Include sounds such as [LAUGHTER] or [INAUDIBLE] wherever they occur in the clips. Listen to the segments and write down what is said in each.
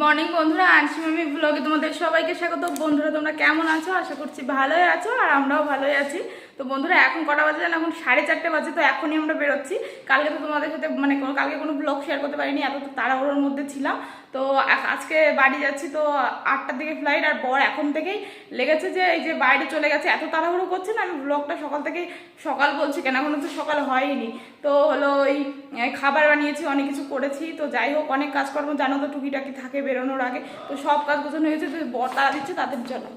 Morning বন্ধুরা আনসি আমি ব্লগে তোমাদের সবাইকে স্বাগত। বন্ধুরা, তোমরা কেমন আছো? আশা করছি ভালোই আছো, আর আমরাও ভালোই আছি। তো বন্ধুরা, এখন কটা বাজে জানো? এখন সাড়ে চারটে বাজে, তো এখনই আমরা বেরোচ্ছি। কালকে তো তোমাদের সাথে মানে কালকে কোনো ব্লগ শেয়ার করতে পারিনি, এত তো তাড়াহুড়োর মধ্যে ছিলাম। তো আজকে বাড়ি যাচ্ছি, তো আটটার দিকে ফ্লাইট আর বর এখন থেকেই লেগেছে যে, এই যে বাইরে চলে গেছে। এত তাড়াহুড়ো করছে না? আমি ব্লগটা সকাল থেকেই, সকাল বলছি কেন? এখনও তো সকাল হয়নি। তো হলো ওই খাবার বানিয়েছি, অনেক কিছু করেছি। তো যাই হোক, অনেক কাজকর্ম জানো তো, টুকিটাকি থাকে বেরোনোর আগে। তো সব কাজ গোছানো হয়েছে, তো বর তারা দিচ্ছে তাদের জন্য।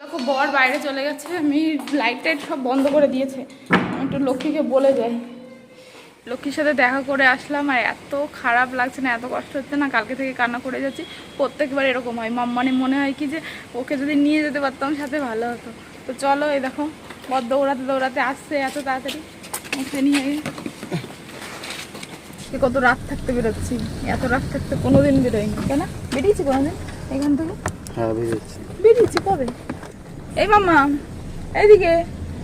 দেখো বর বাইরে চলে গেছে আমি লাইট টাইট সব বন্ধ করে দিয়েছে। আমি একটু লক্ষ্মীকে বলে যাই। লক্ষ্মীর সাথে দেখা করে আসলাম আর এত খারাপ লাগছে না এত কষ্ট হচ্ছে না কালকে থেকে কান্না করে যাচ্ছি। প্রত্যেকবার এরকম হয় মাম মানে মনে হয় কি যে ওকে যদি নিয়ে যেতে পারতাম সাথে ভালো হতো। তো চলো এই দেখো বর দৌড়াতে দৌড়াতে আসছে এত তাড়াতাড়ি। ওকে নিয়ে কত রাত থাকতে বেরোচ্ছি। এত রাত থাকতে কোনোদিন বেরোয়নি কেন? বেরিয়েছি কোনোদিন? এখান থেকে? হ্যাঁ বেরিয়েছি। বেরিয়েছি কবে? এই মামা এদিকে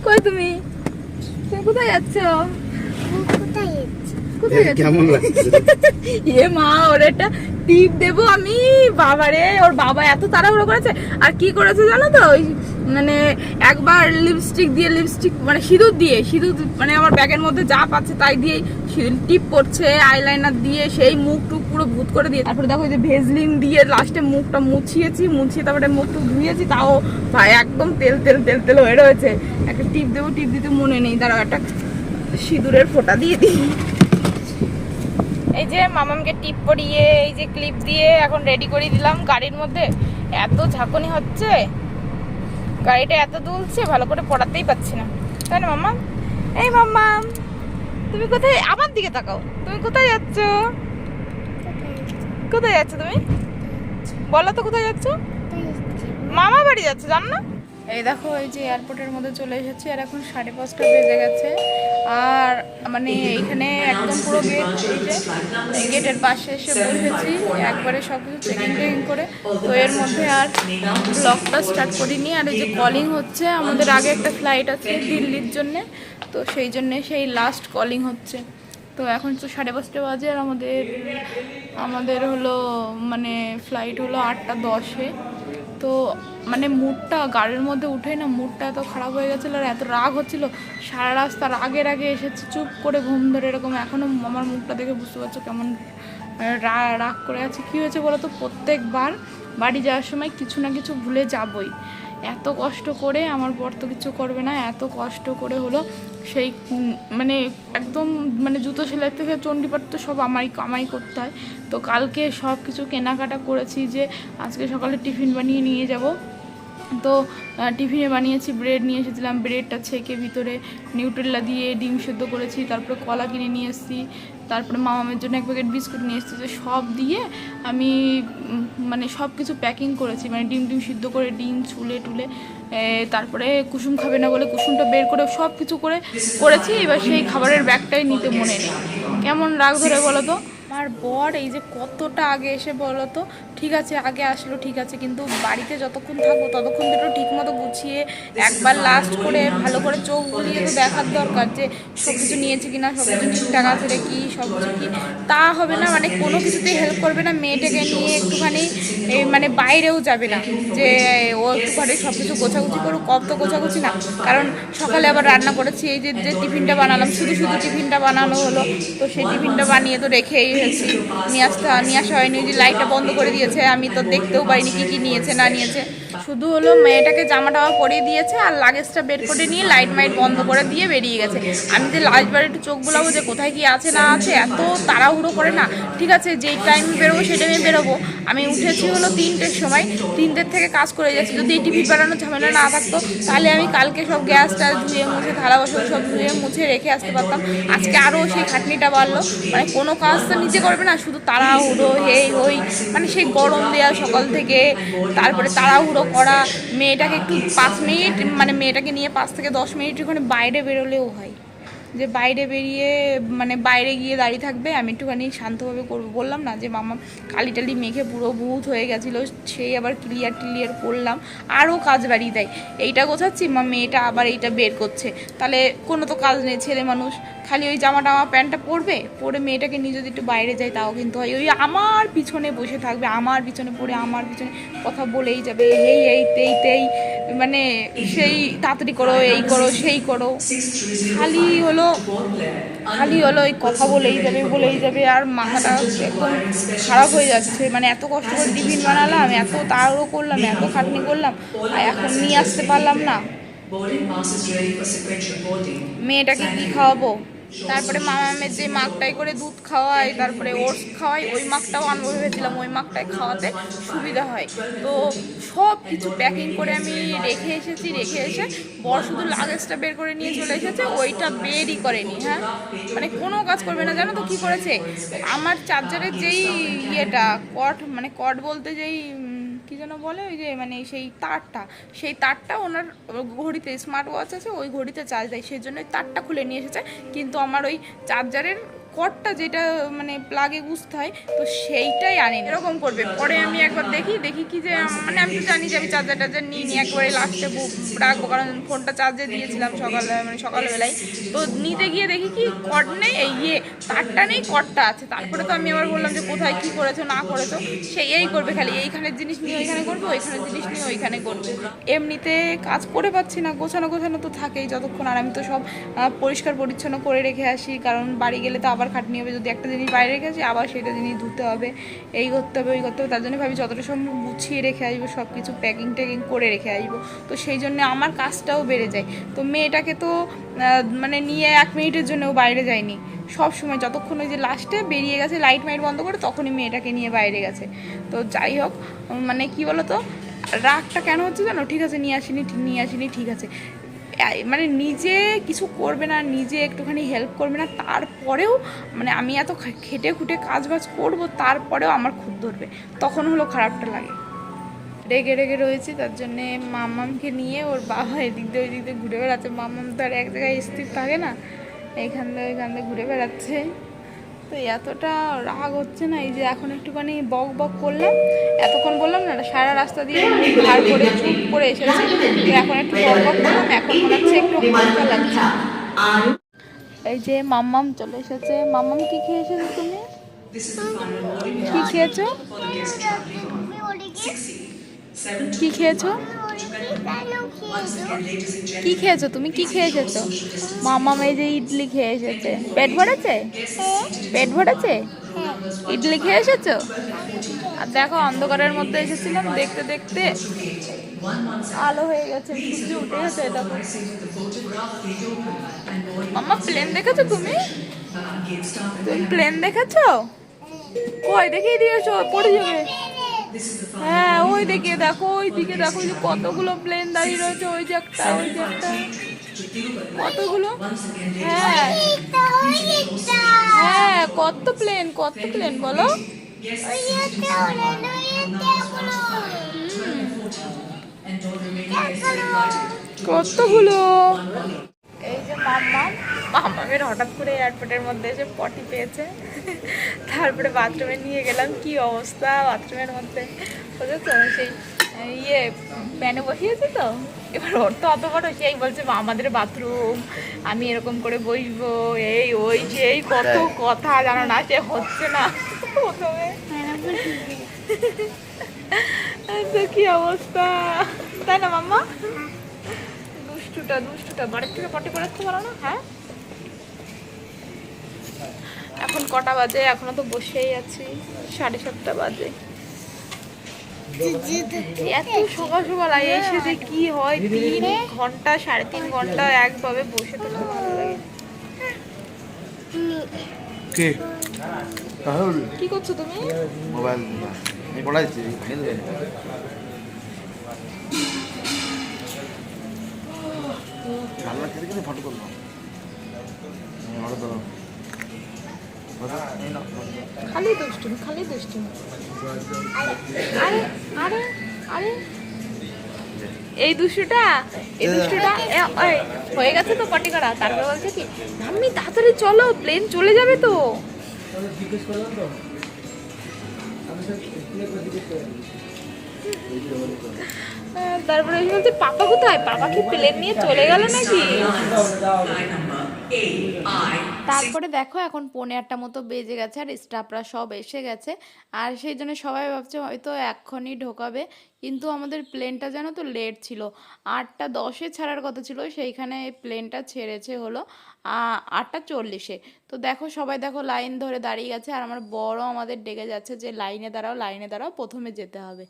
কই তুমি? তুমি কোথায় যাচ্ছ? কোথায় যাচ্ছ? কেমন লাগছে? [LAUGHS] এ মা ওর একটা টিপ দেবো আমি? বাবারে ওর বাবা এত তাড়াহুড়ো করেছে। আর কি করেছে জানো তো? ওই মানে একবার লিপস্টিক দিয়ে লিপস্টিক মানে সিঁদুর দিয়ে, সিঁদুর মানে আমার ব্যাগের মধ্যে যা পাচ্ছে তাই দিয়ে টিপ করছে আইলাইনার দিয়ে সেই মুখ টুক পুরো ভূত করে দিয়ে তারপরে দেখো যে ভেজলিন দিয়ে লাস্টে মুখটা মুছিয়েছি, মুছিয়ে তারপরে মুখ টুক ধুয়েছি, তাও ভাই একদম তেল তেল তেল তেল হয়ে রয়েছে। একটা টিপ দেবো টিপ দিতে মনে নেই, দাঁড়াও, একটা সিঁদুরের ফোঁটা দিয়ে দিই। এই যে মামামকে টিপ পরিয়ে, এই যে ক্লিপ দিয়ে এখন রেডি করে দিলাম গাড়ির মধ্যে। এত ঝাঁকুনি হচ্ছে। গাড়িটা এত দুলছে, ভালো করে পড়াতেই পাচ্ছি না। তাই না, মাম্মা? এই মাম্মা, তুমি কোথায়? আমার দিকে তাকাও। তুমি কোথায় যাচ্ছ? কোথায় যাচ্ছ তুমি? বলো তো কোথায় যাচ্ছ? মামা বাড়ি যাচ্ছ, জান না? এই দেখো, এই যে এয়ারপোর্টের মধ্যে চলে এসেছি, আর এখন সাড়ে পাঁচটা বেজে গেছে। আর মানে এখানে একদম পুরো গেট গেটের পাশে এসে বসেছি, একবারে সব কিছু চেকিং টেকিং করে। তো এর মধ্যে আর ব্লগটা স্টার্ট করিনি, আর এই যে কলিং হচ্ছে, আমাদের আগে একটা ফ্লাইট আছে দিল্লির জন্যে, তো সেই জন্যে সেই লাস্ট কলিং হচ্ছে। তো এখন তো সাড়ে পাঁচটা বাজে আর আমাদের আমাদের হলো মানে ফ্লাইট হলো আটটা দশে। তো মানে মুডটা গাড়ির মধ্যে উঠে না মুডটা এত খারাপ হয়ে গেছিল আর এত রাগ হচ্ছিল। সারা রাস্তা রাগের আগে এসেছে, চুপ করে ঘুম ধরে এরকম। এখনও আমার মুখটা দেখে বুঝতে পারছ কেমন রা- রাগ করে আছে। কী হয়েছে বলো তো? প্রত্যেকবার বাড়ি যাওয়ার সময় কিছু না কিছু ভুলে যাবই। এত কষ্ট করে আমার বর তো কিছু করবে না, এত কষ্ট করে হলো সেই মানে একদম মানে জুতো সেলাই থেকে চণ্ডীপাঠ তো সব আমারই কামাই করতে হয়। তো কালকে সব কিছু কেনাকাটা করেছি যে আজকে সকালে টিফিন বানিয়ে নিয়ে যাব। তো টিফিনে বানিয়েছি, ব্রেড নিয়ে এসেছিলাম, ব্রেডটা ছেঁকে ভিতরে নিউট্রেলা দিয়ে ডিম সেদ্ধ করেছি, তারপরে কলা কিনে নিয়ে এসেছি, তারপরে মামামের জন্য এক প্যাকেট বিস্কুট নিয়ে এসেছি, তো সব দিয়ে আমি মানে সব কিছু প্যাকিং করেছি মানে ডিম ডিম সিদ্ধ করে, ডিম ছুলে টুলে তারপরে কুসুম খাবে না বলে কুসুমটা বের করে সব কিছু করে করেছি, এবার সেই খাবারের ব্যাগটাই নিতে মনে নেই। কেমন রাগ ধরে বলো তো? আমার বর এই যে কতটা আগে এসে বলো তো ঠিক আছে, আগে আসলো, ঠিক আছে, কিন্তু বাড়িতে যতক্ষণ থাকব ততক্ষণ তো একটু ঠিক মতো গুছিয়ে একবার লাস্ট করে ভালো করে চোখ বুলিয়ে তো দেখার দরকার যে সব কিছু নিয়েছে কিনা সব কিছু ঠিকঠাক আছে রে কি সব কিছু কি। তা হবে না মানে কোনো কিছুতেই হেল্প করবে না, মেয়েটাকে নিয়ে একটুখানি মানে বাইরেও যাবে না। যে ও একটুখানি সব কিছু গোছাগুছি করুক কত তো গোছাগুছি না। কারণ সকালে আবার রান্না করেছি, এই যে যে টিফিনটা বানালাম, শুধু শুধু টিফিনটা বানানো হলো, তো সেই টিফিনটা বানিয়ে তো রেখেই এসেছি। নিয়ে আসতে নিয়ে আসা হয়নি যে লাইটটা বন্ধ করে দিয়েছে আমি তো দেখতেও পাইনি কি কি নিয়েছে না নিয়েছে। শুধু হলো মেয়েটাকে জামা টামা পরিয়ে দিয়েছে আর লাগেজটা বের করে নিয়ে লাইট মাইট বন্ধ করে দিয়ে বেরিয়ে গেছে। আমি যে লাস্ট বার একটু চোখ বোলাবো যে কোথায় কি আছে না আছে, এত তাড়াহুড়ো করে না। ঠিক আছে, যেই টাইমে বেরোবো সেই টাইমে বেরোবো। আমি উঠেছি হলো তিনটের সময়। তিনটের থেকে কাজ করে যাচ্ছি। যদি এই টিভি বানানোর ঝামেলা না থাকতো, তাহলে আমি কালকে সব গ্যাস ট্যাস ধুয়ে মুছে, থালা বাসন সব ধুয়ে মুছে রেখে আসতে পারতাম। আজকে আরও সেই খাটনিটা বাড়লো। মানে কোনো কাজ তো নিজে করবে না, শুধু তাড়াহুড়ো হেই হই মানে সেই গরম দেওয়া সকাল থেকে, তারপরে তাড়াহুড়ো করা মেয়েটাকে একটু পাঁচ মিনিট মানে মেয়েটাকে নিয়ে পাঁচ থেকে দশ মিনিট ওখানে বাইরে বেরোলেও হয়। যে বাইরে বেরিয়ে মানে বাইরে গিয়ে দাঁড়িয়ে থাকবে, আমি একটুখানি শান্তভাবে করব। বললাম না যে, মামা কালি টালি মেখে পুরো ভূত হয়ে গেছিল, সেই আবার ক্লিয়ার টিলিয়ার করলাম। আরও কাজ বাড়িয়ে দেয়। এইটা গোছাচ্ছি, মা মেয়েটা আবার এইটা বের করছে। তাহলে কোনো তো কাজ নেই, ছেলে মানুষ। খালি ওই জামা টামা, প্যান্টটা পরবে? পরে মেয়েটাকে নিয়ে যদি একটু বাইরে যায় তাও কিন্তু হয়। ওই আমার পিছনে বসে থাকবে, আমার পিছনে পড়ে, আমার পিছনে কথা বলেই যাবে। এই এই, তেই তেই। মানে সেই তাড়াতাড়ি করো এই করো সেই করো। খালি হলো খালি হলো ওই কথা বলেই যাবে বলেই যাবে আর মাথাটা একদম খারাপ হয়ে যাচ্ছে। মানে এত কষ্ট করে টিফিন বানালাম এত তাড়াহুড়ো করলাম এত খাটনি করলাম আর এখন নিয়ে আসতে পারলাম না. মেয়েটাকে কি খাওয়াবো? তারপরে মামামের যে মাকটাই করে দুধ খাওয়াই, তারপরে ওটস খাওয়াই, ওই মাকটাও আনব ভেবেছিলাম, ওই মাকটাই খাওয়াতে সুবিধা হয়। তো সব কিছু প্যাকিং করে আমি রেখে এসেছি, রেখে এসে বড় শুধু লাগেজটা বের করে নিয়ে চলে এসেছে, ওইটা বেরই করেনি হ্যাঁ? মানে কোনো কাজ করবে না, জানো তো কি করেছে? আমার চার্জারের যেই ইয়েটা কট মানে কট বলতে যেই কি যেন বলে, ওই যে মানে সেই তারটা সেই তারটা ওনার ঘড়িতে স্মার্ট ওয়াচ আছে, ওই ঘড়িতে চার্জ দেয়, সেই জন্য তারটা খুলে নিয়ে এসেছে। কিন্তু আমার ওই চার্জারের কটটা যেটা মানে প্লাগে গুছতে হয়, তো সেইটাই আনি এরকম করবে। পরে আমি একবার দেখি দেখি কি যে মানে আমি তো জানি যে আমি চার্জার টার্জার নিই নি। একবারে লাস্টে রাখব, কারণ ফোনটা চার্জে দিয়েছিলাম সকালে মানে সকালবেলায়। তো নিতে গিয়ে দেখি কি কট নেই, এই ইয়ে তারটা নেই, কটটা আছে। তারপরে তো আমি আবার বললাম যে কোথায় কি করেছ, না করেছ, সেই এই করবে খালি। এইখানের জিনিস নিয়ে ওইখানে করবে, ওইখানের জিনিস নিয়ে ওইখানে করবে। এমনিতে কাজ করে পাচ্ছি না, গোছানো গোছানো তো থাকেই। যতক্ষণ আর আমি তো সব পরিষ্কার পরিচ্ছন্ন করে রেখে আসি, কারণ বাড়ি গেলে তো আবার খাটনি হবে। যদি একটা জিনিস বাইরে আসি আবার সেটা জিনিস ধুতে হবে। এই করতে হবে, ওই করতে হবে। তার জন্য ভাবি যতটা সম্ভব গুছিয়ে রেখে আসব সব কিছু প্যাকিং ট্যাকিং করে রেখে আসব। তো সেই জন্য আমার কাজটাও বেড়ে যায়। তো মেয়েটাকে তো মানে নিয়ে এক মিনিটের জন্যও বাইরে যায়নি। সব সময় যতক্ষণ ওই যে লাস্টে বেরিয়ে গেছে লাইট মাইট বন্ধ করে, তখনই মেয়েটাকে নিয়ে বাইরে গেছে। তো যাই হোক মানে কি বলো তো রাগটা কেন হচ্ছে জানো? ঠিক আছে, নিয়ে আসিনি নিয়ে আসিনি, ঠিক আছে। মানে নিজে কিছু করবে না, নিজে একটুখানি হেল্প করবে না, তারপরেও মানে আমি এত খেটে খুটে কাজ বাজ করব, তারপরেও আমার খুব ধরবে। তখন হলো খারাপটা লাগে। রেগে রেগে রয়েছি, তার জন্যে মামামকে নিয়ে ওর বাবা এদিক দিয়ে ওই দিক দিয়ে ঘুরে বেড়াচ্ছে। মামাম তো আর এক জায়গায় স্থির থাকে না। এইখান দিয়ে ওইখান দিয়ে ঘুরে বেড়াচ্ছে। তো এতটা রাগ হচ্ছে না এই যে এখন একটুখানি বক বক করলাম এতক্ষণ বললাম না সারা রাস্তা দিয়ে ভার করে চুপ করে এসেছি তো এখন একটু বক বক করলাম এখন মনে হচ্ছে একটু হালকা লাগছে। এই যে মাম্মাম চলে এসেছে মাম্মাম কি খেয়ে এসেছ তুমি? কি খেয়েছো? কি খেয়েছো? কি খেয়েছো তুমি? কি খেয়ে এসেছ মামা এই যে ইডলি খেয়ে এসেছে। পেট ভরেছে? পেট ভরেছে? ইডলি খেয়ে এসেছ? আর দেখো অন্ধকারের মধ্যে এসেছিলাম। দেখতে দেখতে আলো হয়ে গেছে সূর্য উঠে গেছে দেখো মামা প্লেন দেখেছ তুমি? তুমি প্লেন দেখেছ? কই? দেখিয়ে দিয়েছ পড়ে যাবে। হ্যাঁ ওই দিকে দেখো ওই দিকে দেখো ওই যে কতগুলো প্লেন দাঁড়িয়ে রয়েছে ওই যে একটা ওই যে একটা। কতগুলো? হ্যাঁ। হ্যাঁ কত প্লেন কত প্লেন বলো? কতগুলো? এই যে মাম্মা মাম্মামের হঠাৎ করে এয়ারপোর্টের মধ্যে এসে পটি পেয়েছে। তারপরে বাথরুমে নিয়ে গেলাম। কি অবস্থা বাথরুমের মধ্যে? বুঝেছ? সেই ইয়ে প্যানে বসিয়েছি তো? এবার ওর তো অত বড় সেই বলছে "মা, আমাদের বাথরুম আমি এরকম করে বসবো এই ওই সেই কত কথা জানো না সে হচ্ছে না। প্রথমে। তো কি অবস্থা? তাই না মাম্মা? দুষ্টুটা দুষ্টুটা বাড়ির থেকে পটি পড়াতে বলো না হ্যাঁ? এখন কটা বাজে? এখনও তো বসেই আছি সাড়ে সাতটা বাজে। এত সকাল সকাল আগে এসে যে কি হয় তিন ঘণ্টা সাড়ে তিন ঘণ্টা একভাবে বসে থাকতে ভালো লাগে। কে? রাহুল। কি করছ তুমি? মোবাইল আমি জানলা খেতে খেতে ফটো করলাম। খালি দুষ্টুমি খালি দুষ্টুমি। আরে আরে আরে। এই দুষ্টুটা এই দুষ্টুটা হয়ে গেছে তো পটি করা। তারপরে বলছে কি মাম্মি তাড়াতাড়ি চলো, প্লেন চলে যাবে তো। তারপরে বলছে, পাপা কোথায়? পাপা কি প্লেন নিয়ে চলে গেল নাকি? তারপরে দেখো এখন পৌনে আটটা মতো বেজে গেছে আর স্টাফরা সব এসে গেছে। আর সেই জন্য সবাই ভাবছে হয়তো এক্ষুনি ঢোকাবে। কিন্তু আমাদের প্লেনটা যেন তো লেট ছিল। আটটা দশে ছাড়ার কথা ছিল, সেইখানে প্লেনটা ছেড়েছে হলো আটটা চল্লিশে। তো দেখো সবাই দেখো লাইন ধরে দাঁড়িয়ে গেছে আর আমার বড় আমাদের ডেকে যাচ্ছে যে লাইনে দাঁড়াও লাইনে দাঁড়াও, প্রথমে যেতে হবে।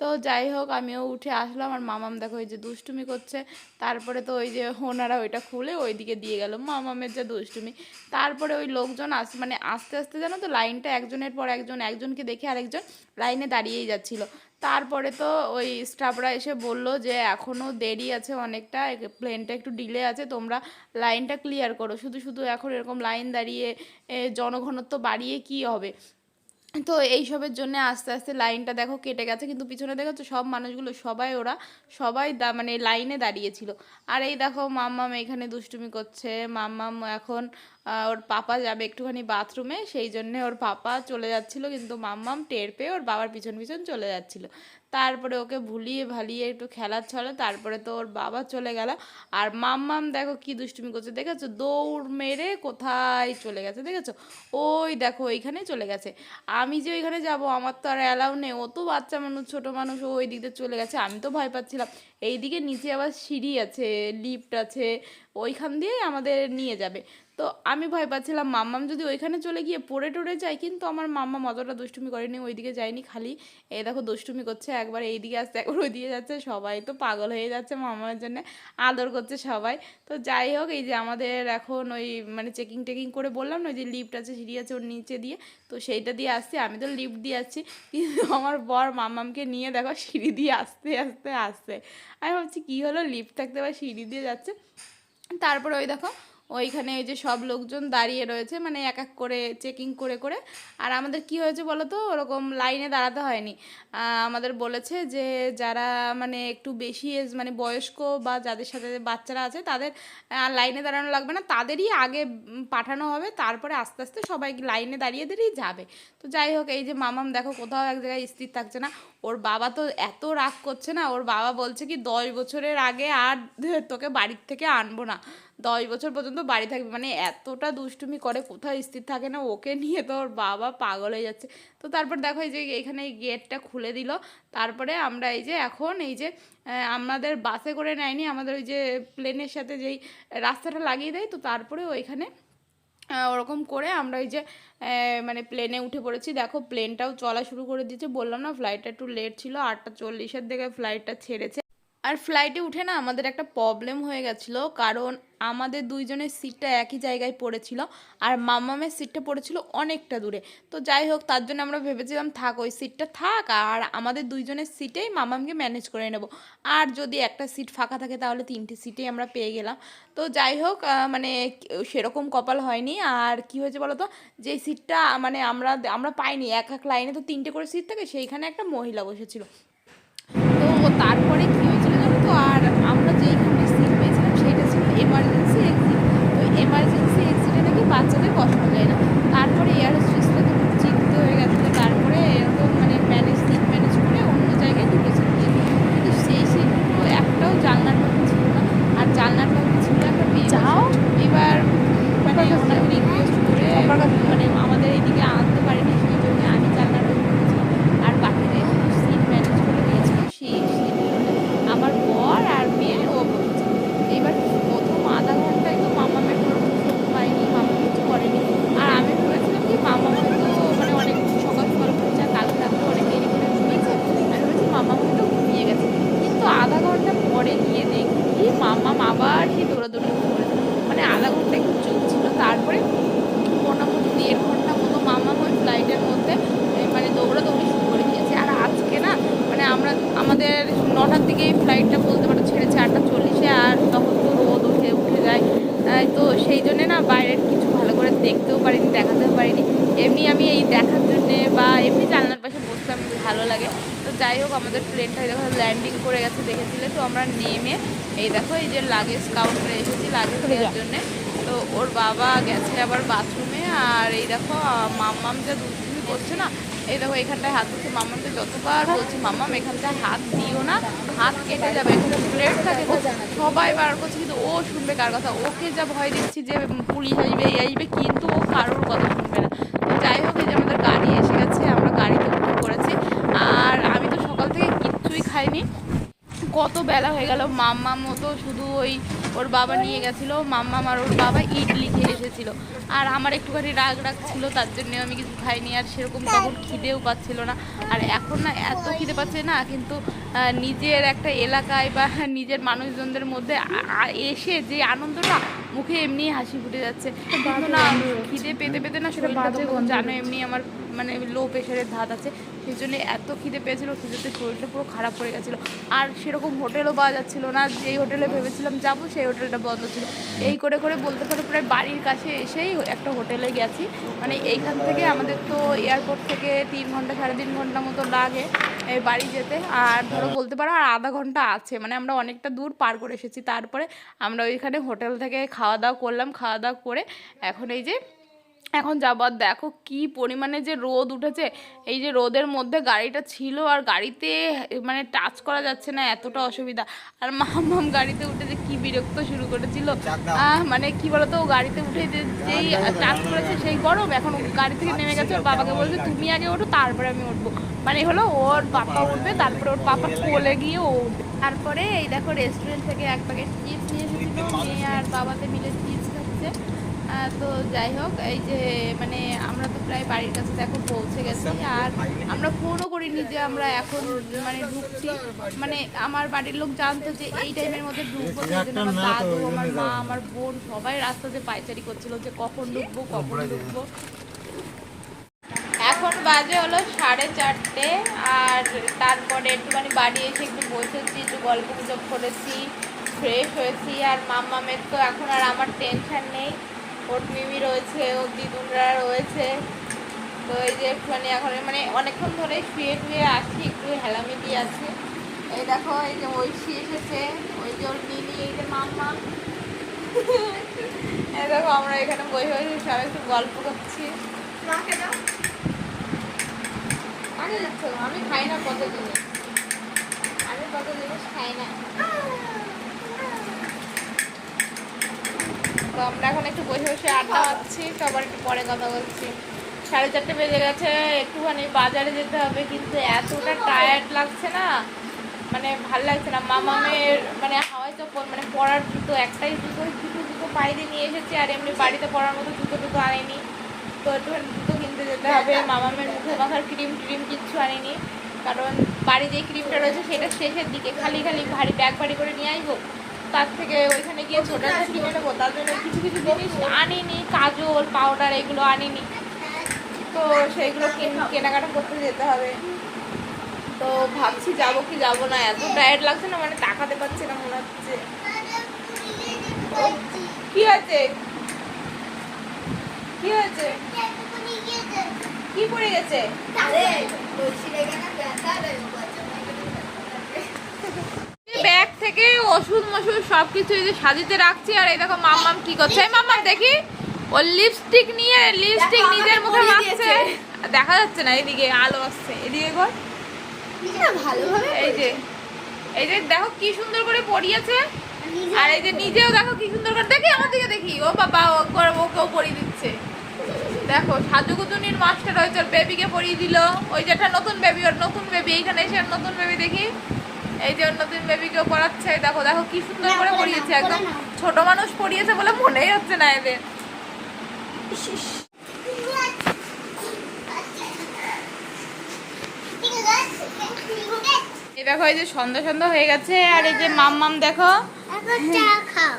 তো যাই হোক, আমিও উঠে আসলাম। আর মামাম দেখো ওই যে দুষ্টুমি করছে। তারপরে তো ওই যে ওনারা ওইটা খুলে ওইদিকে দিয়ে গেল। মামামের যে দুষ্টুমি। তারপরে ওই লোকজন আস মানে আস্তে আস্তে জানো তো লাইনটা একজনের পর একজন, একজনকে দেখে আরেকজন লাইনে দাঁড়িয়েই যাচ্ছিল। তারপরে তো ওই স্টাফরা এসে বলল যে এখনও দেরি আছে অনেকটা। প্লেনটা একটু ডিলে আছে। তোমরা লাইনটা ক্লিয়ার করো। শুধু শুধু এখন এরকম লাইন দাঁড়িয়ে জনঘনত্ব বাড়িয়ে কি হবে? তো এইসবের জন্য আস্তে আস্তে লাইনটা দেখো কেটে গেছে, কিন্তু পিছনে দেখো সব মানুষগুলো, সবাই ওরা সবাই দা মানে লাইনে দাঁড়িয়েছিল আর এই দেখো মাম্মাম এখানে দুষ্টুমি করছে, মাম্মাম এখন ওর পাপা যাবে একটুখানি বাথরুমে, সেই জন্য ওর পাপা চলে যাচ্ছিল, কিন্তু মাম্মাম টের পেয়ে ওর বাবার পিছন পিছন চলে যাচ্ছিল। তারপরে ওকে ভুলিয়ে ভালিয়ে একটু খেলার ছলে তারপরে তো ওর বাবা চলে গেল। আর মাম্মাম দেখো কি দুষ্টুমি করছে, দেখেছ? দৌড় মেরে কোথায় চলে গেছে, দেখেছ? ওই দেখো ওইখানে চলে গেছে। আমি যে ওইখানে যাব, আমার তো আর অ্যালাউ নেই। ও তো বাচ্চা মানুষ, ছোট মানুষ ওই দিক চলে গেছে, আমি তো ভয় পাচ্ছিলাম। এইদিকে নিচে আবার সিঁড়ি আছে, লিফট আছে ওইখান দিয়ে আমাদের নিয়ে যাবে। তো আমি ভয় পাচ্ছিলাম, মাম্মাম যদি ওইখানে চলে গিয়ে পড়ে টড়ে যায়, কিন্তু আমার মাম্মা অতটা দুষ্টুমি করেনি, ওইদিকে যায়নি খালি। এই দেখো দুষ্টুমি করছে, একবার এইদিকে আসছে, একবার ওইদিকে যাচ্ছে, সবাই তো পাগল হয়ে যাচ্ছে মামার জন্য, আদর করছে সবাই। তো যাই হোক, এই যে আমাদের এখন ওই মানে চেকিং টেকিং করে বললাম না, ওই যে লিফট আছে, সিঁড়ি আছে ওর নিচে দিয়ে, তো সেইটা দিয়ে আসছি, আমি তো লিফট দিয়ে আসছি, কিন্তু আমার বর মামামকে নিয়ে দেখো সিঁড়ি দিয়ে আস্তে আস্তে, আসছে। আমি ভাবছি কী হলো লিফট থাকতে আবার সিঁড়ি দিয়ে যাচ্ছে। তারপরে ওই দেখো ওইখানে ওই যে সব লোকজন দাঁড়িয়ে রয়েছে মানে এক এক করে চেকিং করে করে। আর আমাদের কি হয়েছে বলো তো? ওরকম লাইনে দাঁড়াতে হয়নি। আমাদের বলেছে যে যারা মানে একটু বেশি এজ মানে বয়স্ক বা যাদের সাথে বাচ্চারা আছে, তাদের লাইনে দাঁড়ানো লাগবে না। তাদেরই আগে পাঠানো হবে। তারপরে আস্তে আস্তে সবাই লাইনে দাঁড়িয়ে দাঁড়িয়ে যাবে। তো যাই হোক, এই যে মামাম, দেখো কোথাও এক জায়গায় স্থির থাকছে না। ওর বাবা তো এত রাগ করছে না। ওর বাবা বলছে কি, দশ বছরের আগে আর তোকে বাড়ির থেকে আনব না। দশ বছর পর্যন্ত বাড়ি থাকবে। মানে এতটা দুষ্টুমি করে কোথাও স্থির থাকে না, ওকে নিয়ে তো ওর বাবা পাগল হয়ে যাচ্ছে। তো তারপর দেখো এই যে এখানে এই গেটটা খুলে দিল। তারপরে আমরা এই যে এখন এই যে আমাদের বাসে করে নেয়নি, আমাদের ওই যে প্লেনের সাথে যেই রাস্তাটা লাগিয়ে দেয়, তো তারপরে ওইখানে ওরকম করে আমরা ওই যে মানে প্লেনে উঠে পড়েছি। দেখো প্লেনটাও চলা শুরু করে দিয়েছে। বললাম না ফ্লাইটটা একটু লেট ছিল, আটটা চল্লিশের দিকে ফ্লাইটটা ছেড়েছে। আর ফ্লাইটে উঠে না আমাদের একটা প্রবলেম হয়ে গেছিল। কারণ আমাদের দুইজনের সিটটা একই জায়গায় পড়েছিল আর মামামের সিটটা পড়েছিল অনেকটা দূরে। তো যাই হোক, তার জন্য আমরা ভেবেছিলাম, থাক, ওই সিটটা থাক, আর আমাদের দুইজনের সিটেই মামামকে ম্যানেজ করে নেব। আর যদি একটা সিট ফাঁকা থাকে, তাহলে তিনটে সিটেই আমরা পেয়ে গেলাম। তো যাই হোক মানে সেরকম কপাল হয়নি। আর কি হয়েছে বলো তো যে সিটটা মানে আমরা আমরা পাইনি, এক এক লাইনে তো তিনটে করে সিট থাকে, সেইখানে একটা মহিলা বসেছিল। তো তারপরে কি হয়েছিল জানো তো, আর আমরা যেইখানে সিট পেয়েছিলাম সেইটা ছিল এমার্জেন্সি এক্সিট তো এমার্জেন্সি এক্সিটে নাকি বাচ্চাদের বসানো যায় না। তারপরে এয়ার হোস্টেসটা তো খুব চিন্তিত হয়ে গেছিল। তারপরে এরকম মানে ম্যানেজ সিট ম্যানেজ করে অন্য জায়গায় ঢুকেছিল কিন্তু সেই সিটগুলো একটাও জানলার পাখি ছিল না। আর জানলার পাখি ছিল একটা মেয়ে যাও। এবার মানে রিকোয়েস্ট করে মানে আমাদের এদিকে আনতে পারেনি। সেই জন্য আমি জানলার পাখি ঢুকেছিলাম আর বাকিদের সিট ম্যানেজ করে দিয়েছিল সেই সিটগুলোতে আমার বর আর মেয়ে ও বসেছে এবার প্রথম আধা ঘন্টায় তো মামামের কোনো সুযোগ পাইনি মামা কিছু করেনি আর আমি ভেবেছিলাম কি মামা হয়তো মানে অনেক সকাল সকাল উঠেছে আর কালকে রাত্রে অনেক দেরি করে ঘুমিয়েছে আমি ভেবেছি মামা হয়তো ঘুমিয়ে গেছে কিন্তু আধা ঘণ্টা পরে গিয়ে দেখি মামা আবার সেই দৌড়াদৌড়ি শুরু করেছে মানে আধা ঘণ্টা একটু চুপ ছিল তারপরে মোটামুটি দেড় ঘণ্টা মতো মামা ওই ফ্লাইটের মধ্যে এই মানে দৌড়াদৌড়ি শুরু করে দিয়েছে আর আজকে না মানে আমরা আমাদের নটার দিকে এই ফ্লাইটটা বলতে পারো ছেড়েছে আটটা চল্লিশে আর তখন তো রোদ উঠে উঠে যায় তাই তো সেই জন্যে না বাইরের কিছু ভালো করে দেখতেও পারিনি দেখাতেও পারিনি এমনি আমি এই দেখার জন্যে বা এমনি জানলার পাশে বসতে আমার ভালো লাগে তো যাই হোক আমাদের প্লেনটা যখন ল্যান্ডিং করে গেছে দেখেছিলে? তো আমরা নেমে এই দেখো এই যে লাগেজ কাউন্টারে এসেছি লাগেজ দেওয়ার জন্যে। তো ওর বাবা গেছে আবার বাথরুমে আর এই দেখো মাম্মাম যা দুষ্টুমি করছে না এই দেখো এখানটায় হাত দিচ্ছে মামাকে যতবার বলছি মামাম এখানটায় হাত দিও না হাত কেটে যাবে এখানে প্লেট থাকে তো সবাই বার করছে কিন্তু ও শুনবে কার কথা? ওকে যা ভয় দিচ্ছি যে পুলিশ আসবে এই আসবে কিন্তু ও কারোর কথা শুনবে না। তো যাই হোক এই যে আমাদের গাড়ি এসে গেছে আমরা গাড়িতে উঠে পড়েছি আর আমি তো সকাল থেকে কিচ্ছুই খাইনি। কত বেলা হয়ে গেল মাম্মা মতো শুধু ওই ওর বাবা নিয়ে গেছিল মাম্মা আর ওর বাবা ইডলি খেয়ে এসেছিল। আর আমার একটুখানি রাগ রাগ ছিল তার জন্য আমি কিছু খাইনি আর সেরকম তখন খিদেও পাচ্ছিল না। আর এখন না এত খিদে পাচ্ছে না কিন্তু নিজের একটা এলাকায় বা নিজের মানুষজনদের মধ্যে এসে যে আনন্দটা মুখে এমনি হাসি ফুটে যাচ্ছে। কিন্তু না খিদে পেতে পেতে না সেটা জানো এমনি আমার মানে লো প্রেশারের ধাত আছে, সেই জন্য এত খিদে পেয়েছিল, খিদেতে শরীরটা পুরো খারাপ পড়ে গেছিল। আর সেরকম হোটেলও পাওয়া যাচ্ছিল না, যেই হোটেলে ভেবেছিলাম যাব, সেই হোটেলটা বন্ধ ছিল। এই করে করে বলতে পারো প্রায় বাড়ির কাছে এসেই একটা হোটেলে গেছি। মানে এইখান থেকে আমাদের তো এয়ারপোর্ট থেকে তিন ঘণ্টা, সাড়ে তিন ঘণ্টা মতো লাগে বাড়ি যেতে। আর ধরো বলতে পারো আর আধা ঘণ্টা আছে মানে আমরা অনেকটা দূর পার করে এসেছি। তারপরে আমরা ওইখানে হোটেল থেকে খাওয়া দাওয়া করলাম, খাওয়া দাওয়া করে এখন এই যে এখন যাবার দেখো কি পরিমাণে যে রোদ উঠেছে। এই যে রোদের মধ্যে গাড়িটা ছিল আর গাড়িতে মানে টাচ করা যাচ্ছে না এতটা অসুবিধা। আর মামাম গাড়িতে উঠে যে কি বিরক্ত শুরু করেছিল। আহ, মানে কি বলতো গাড়িতে উঠে যে যেই টাচ করেছে সেই গরম এখন গাড়ি থেকে নেমে গেছে ওর বাবাকে বলছে তুমি আগে ওঠো তারপরে আমি উঠবো। মানে হলো ওর পাপা উঠবে তারপরে ওর পাপা কোলে গিয়ে ও উঠবে। তারপরে এই দেখো রেস্টুরেন্ট থেকে এক প্যাকেট চিপস নিয়ে এসেছিল মেয়ে আর বাবাতে মিলে চিপস খাচ্ছে। তো যাই হোক এই যে মানে আমরা তো প্রায় বাড়ির কাছে দেখো পৌঁছে গেছি আর আমরা ফোনও করিনি যে আমরা এখন মানে ঢুকছি। মানে আমার বাড়ির লোক জানতো যে এই টাইমের মধ্যে ঢুকবো আমার দাদু আমার মা আমার বোন সবাই রাস্তাতে পাইচারি করছিল যে কখন ঢুকবো কখন ঢুকবো। এখন বাজে হলো সাড়ে চারটে আর তারপরে একটুখানি বাড়ি এসে একটু বসেছি একটু গল্প গুজব করেছি ফ্রেশ হয়েছি আর মাম্মামের তো এখন আর আমার টেনশন নেই। ওর মিমি রয়েছে ওর দিদুনরা রয়েছে। তো এই যে একটুখানি এখন মানে অনেকক্ষণ ধরে শুয়ে টুয়ে আসছি একটু হেলামি দিয়ে আছি। এই দেখো এই যে ঐশী এসেছে ওই যে ওর মিমি এই যে মাম্মা। এই দেখো আমরা এখানে বসে বসে সবাই একটু গল্প করছি। আমি খাই না কত জিনিস। আমি কত জিনিস খাই না। তো আমরা এখন একটু বসে বসে আড্ডা মারছি, সবার একটু পরে কথা বলছি। সাড়ে চারটে বেজে গেছে, একটুখানি বাজারে যেতে হবে, কিন্তু এতটা টায়ার্ড লাগছে না। মানে ভালো লাগছে না। মামামের মানে হাওয়াই চপ্পল মানে পরার জুতো, একটাই জুতো, দুটো জুতো বাইরে নিয়ে এসেছি, আর এমনি বাড়িতে পরার মতো জুতো টুতো আনেনি। তো একটুখানি জুতো কিনতে যেতে হবে। মামামের মুখে মাখার ক্রিম ট্রিম কিচ্ছু আনিনি। কারণ বাড়ি যে ক্রিমটা রয়েছে, সেটা শেষের দিকে, খালি খালি ভারী ব্যাগ ভারী করে নিয়ে আসব। তার থেকে ওইখানে গিয়ে ছোটো একটা কিনে নেব তার জন্য কিছু কিছু জিনিস আনিনি, কাজল পাউডার এগুলো আনিনি। তো সেইগুলো কেন- কেনাকাটা করতে যেতে হবে। তো ভাবছি যাব কি যাব না, এত টায়ার্ড লাগছে না মানে তাকাতে পারছি না মনে হচ্ছে। কি হয়েছে? কি হয়েছে? কি পড়ে গেছে? ব্যাগ থেকে ওষুধ মশুদ সব কিছু এই যে সাজিতে রাখছি আর এই দেখো মাম্মাম কি করছে। মাম্মাম দেখি? ও লিপস্টিক নিয়ে লিপস্টিক নিজের মুখে মাখছে। দেখা যাচ্ছে না এদিকে আলো আসছে। এদিকে কর এই যে এই যে দেখো কি সুন্দর করে পরিয়েছে। আর এই যে নিজেও দেখো কি সুন্দর করে দেখি আমার দিকে দেখি। ও বাবা ও করে ওকেও পরিয়ে দিচ্ছে। দেখো সাজুগুজুনির মাস্টার হয়েছে ওর বেবিকে পরিয়ে দিল। ওই যেটা নতুন বেবি ওর নতুন বেবি এইখানে এসে নতুন বেবি দেখি। এই যে নতুন বেবিকেও পড়াচ্ছে দেখো দেখো কি সুন্দর করে পড়িয়েছে একদম ছোট মানুষ পড়িয়েছে বলে মনেই হচ্ছে না এদের। এই দেখো এই যে সন্ধ্যা সন্ধ্যা হয়ে গেছে আর এই যে মাম মাম দেখো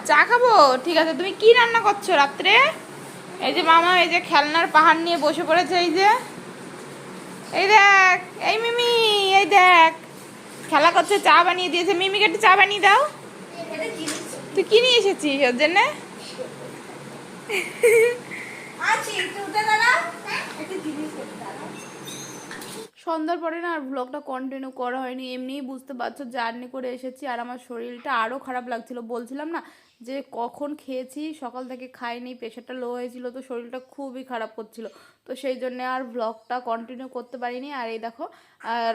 চা খাব? ঠিক আছে তুমি কি রান্না করছ রাত্রে? এই যে মামা এই যে খেলনার পাহাড় নিয়ে বসে পড়েছে এই যে। এই দেখ এই মিমি এই দেখ। খেলা করছে, চা বানিয়ে দিয়েছে। মিমিকে একটু চা বানিয়ে দাও। তুই কি নিয়ে এসেছিস ওর জন্যে? সন্ধ্যার পরে না আর ব্লগটা কন্টিনিউ করা হয়নি। এমনিই বুঝতে পারছ জার্নি করে এসেছি আর আমার শরীরটা আরও খারাপ লাগছিল। বলছিলাম না যে কখন খেয়েছি সকাল থেকে খাইনি প্রেশারটা লো হয়েছিল তো শরীরটা খুবই খারাপ করছিল। তো সেই জন্যে আর ব্লগটা কন্টিনিউ করতে পারিনি। আর এই দেখো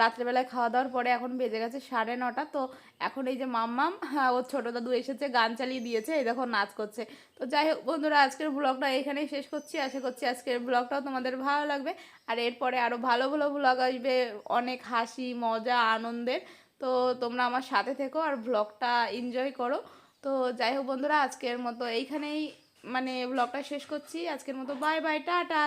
রাত্রেবেলায় খাওয়া দাওয়ার পরে এখন বেজে গেছে সাড়ে নটা। তো এখন এই যে মাম্মাম হ্যাঁ, ওর ছোটো দাদু এসেছে গান চালিয়ে দিয়েছে। এই দেখো নাচ করছে। তো যাই হোক বন্ধুরা, আজকের ব্লগটা এখানেই শেষ করছি। আশা করছি আজকের ব্লগটাও তোমাদের ভালো লাগবে। আর এরপরে আরও ভালো ভালো ব্লগ আসবে, অনেক হাসি, মজা, আনন্দের। তো তোমরা আমার সাথে থেকো আর ব্লগটা এনজয় করো। তো যাই হোক বন্ধুরা, আজকের মতো এইখানেই মানে ব্লগটা শেষ করছি। আজকের মতো বাই বাই টাটা।